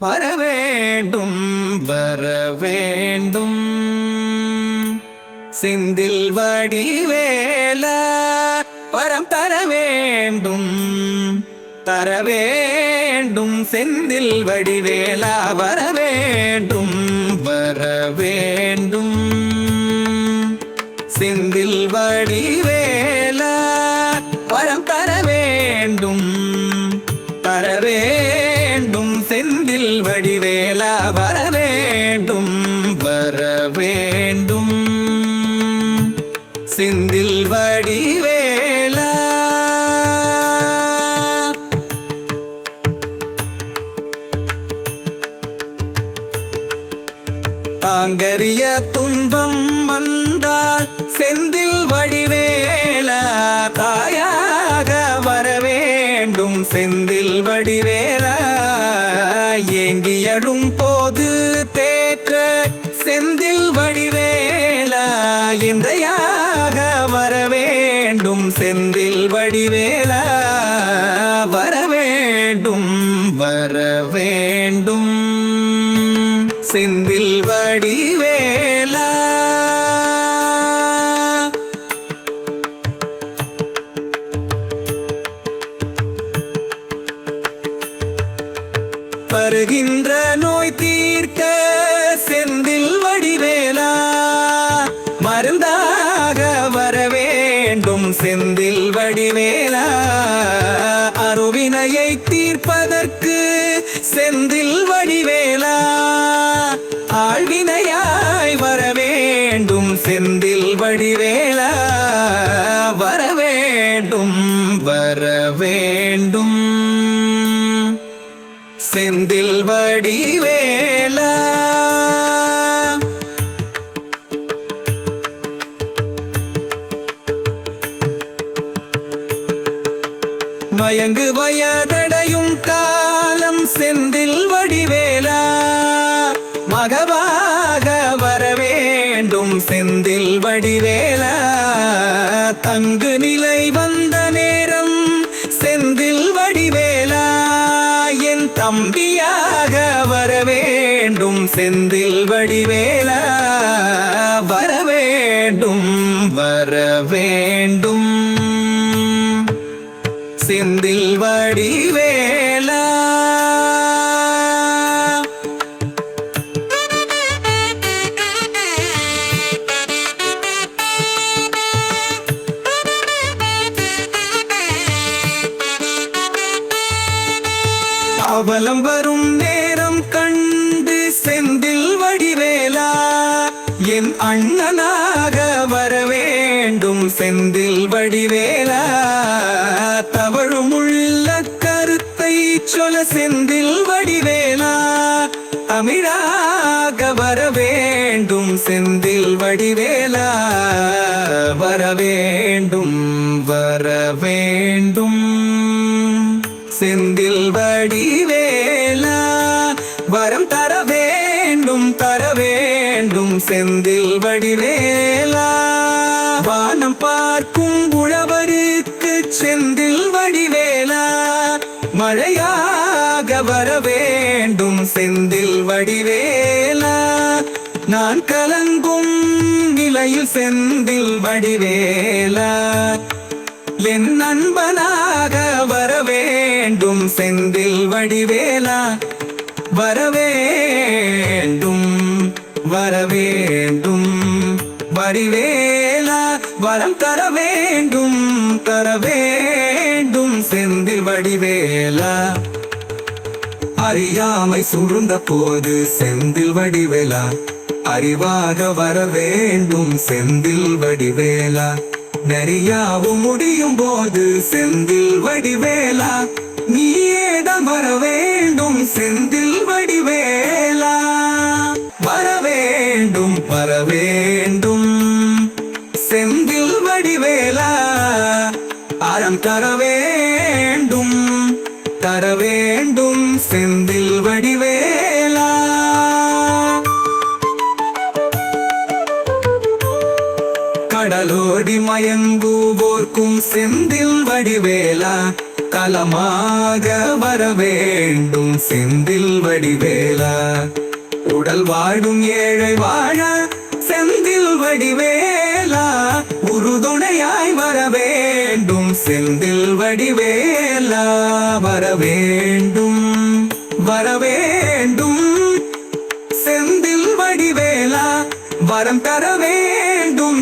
வரவேண்டும் வரவேண்டும் சிந்தில் வடிவேல வரம் தர வேண்டும் தர வேண்டும். செந்தில் வடிவேலா வரவேண்டும் வரவேண்டும் சிந்தில் வடிவேல வரம் தர வேண்டும் தர வேண்டும் வரவேண்டும் வரவேண்டும். சிந்தில் வர வேண்டும் தாங்கரிய துன்பம் வந்தால் செந்தில் வடிவேல. தாயாக வரவேண்டும் செந்தில் வடிவேல. ஏங்கியடும் போ வடிவேல வர வேண்டும் வர வேண்டும். செந்தில் வடிவேலா அருவினையை தீர்ப்பதற்கு செந்தில் வடிவேலா. ஆழ்வினையாய் வர வேண்டும் செந்தில் வடிவேலா. வர வேண்டும் வர வேண்டும். செந்தில் வடிவே அங்கு நிலை வந்த நேரம் செந்தில் வடிவேலா என் தம்பியாக வர வேண்டும். செந்தில் வடிவேலா வர வேண்டும் வர வேண்டும். செந்தில் வடிவேலா அவலம் வரும் நேரம் கண்டு செந்தில் வடிவேலா என் அண்ணனாக வர வேண்டும் செந்தில் வடிவேலா. தவழும் உள்ள கருத்தை சொல செந்தில் வடிவேலா தமிழாக வர வேண்டும் செந்தில் வடிவேலா. வரவே செந்தில் வடிவேலா. வரம் தர வேண்டும் தர வேண்டும் செந்தில் வடிவேலா. வானம் பார்க்கும் உழவருக்கு செந்தில் வடிவேலா. மழையாக வர வேண்டும் செந்தில் வடிவேலா. நான் கலங்கும் நிலையில் செந்தில் வடிவேலா. என் நண்பனாக வர வேண்டும் செந்தில் வடிவேலா. வர வேண்டும் வர வேண்டும் வடிவேலா. வரம் தர வேண்டும் தர வேண்டும் செந்தில் வடிவேலா. அறியாமை சுருந்த போது செந்தில் வடிவேலா. அறிவாக வர வேண்டும் செந்தில் வடிவேலா. நெறியாவும் முடியும் போது செந்தில் வடிவேலா. நீடம் வர வேண்டும் செந்தில் வடிவேலா. வர வேண்டும் வர வேண்டும் செந்தில் வடிவேலா. அறம் தர வேண்டும் தர வேண்டும் செந்தில் வடிவேலா கடலோடி மயங்குவோர்க்கும் செந்தில் வடிவேலா நலமாக வர வேண்டும். செந்தில் வடிவேலா உடல் வாழும் ஏழை வாழ செந்தில் வடிவேலா உறுதுணையாய் வர வேண்டும். செந்தில் வடிவேலா வர வேண்டும் வர வேண்டும். செந்தில் வடிவேலா வரம் தர வேண்டும்.